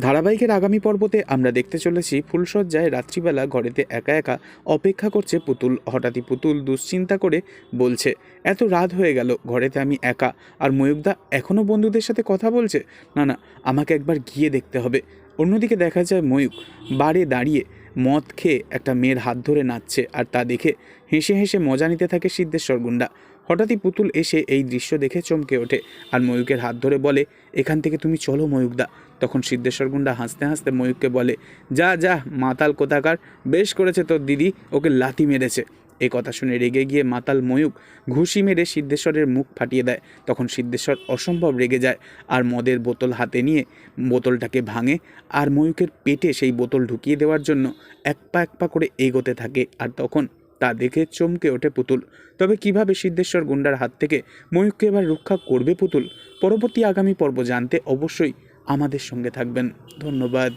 ধারাবাহিকের আগামী পর্বতে আমরা দেখতে চলেছি ফুলসজ্জায় রাত্রিবেলা ঘরেতে একা একা অপেক্ষা করছে পুতুল। হঠাৎই পুতুল দুশ্চিন্তা করে বলছে, এত রাত হয়ে গেল, ঘরেতে আমি একা। আর ময়ূকদা এখনও বন্ধুদের সাথে কথা বলছে? না না, আমাকে একবার গিয়ে দেখতে হবে। অন্যদিকে দেখা যায় ময়ূক বারে দাঁড়িয়ে মদ খেয়ে একটা মেয়ের হাত ধরে নাচছে আর তা দেখে হেসে হেসে মজা নিতে থাকে সিদ্ধেশ্বর গুন্ডা হঠাৎই পুতুল এসে এই দৃশ্য দেখে চমকে ওঠে আর ময়ূকের হাত ধরে বলে, এখান থেকে তুমি চলো ময়ূকদা। তখন সিদ্ধেশ্বর গুন্ডা হাসতে হাসতে ময়ূককে বলে, যা যা, মাতাল কোথাকার? বেশ করেছে তোর দিদি, ওকে লাথি মেরেছে। এই কথা শুনে রেগে গিয়ে মাতাল ময়ূক ঘুষি মেরে সিদ্ধেশ্বরের মুখ ফাটিয়ে দেয়। তখন সিদ্ধেশ্বর অসম্ভব রেগে যায় আর মদের বোতল হাতে নিয়ে বোতলটাকে ভাঙে আর ময়ূকের পেটে সেই বোতল ঢুকিয়ে দেওয়ার জন্য এক পা এক পা করে এগোতে থাকে আর তখন তা দেখে চমকে ওঠে পুতুল। তবে কীভাবে সিদ্ধেশ্বর গুন্ডার হাত থেকে ময়ূককে এবার রক্ষা করবে পুতুল? পরবর্তী আগামী পর্ব জানতে অবশ্যই আমাদের সঙ্গে থাকবেন। ধন্যবাদ।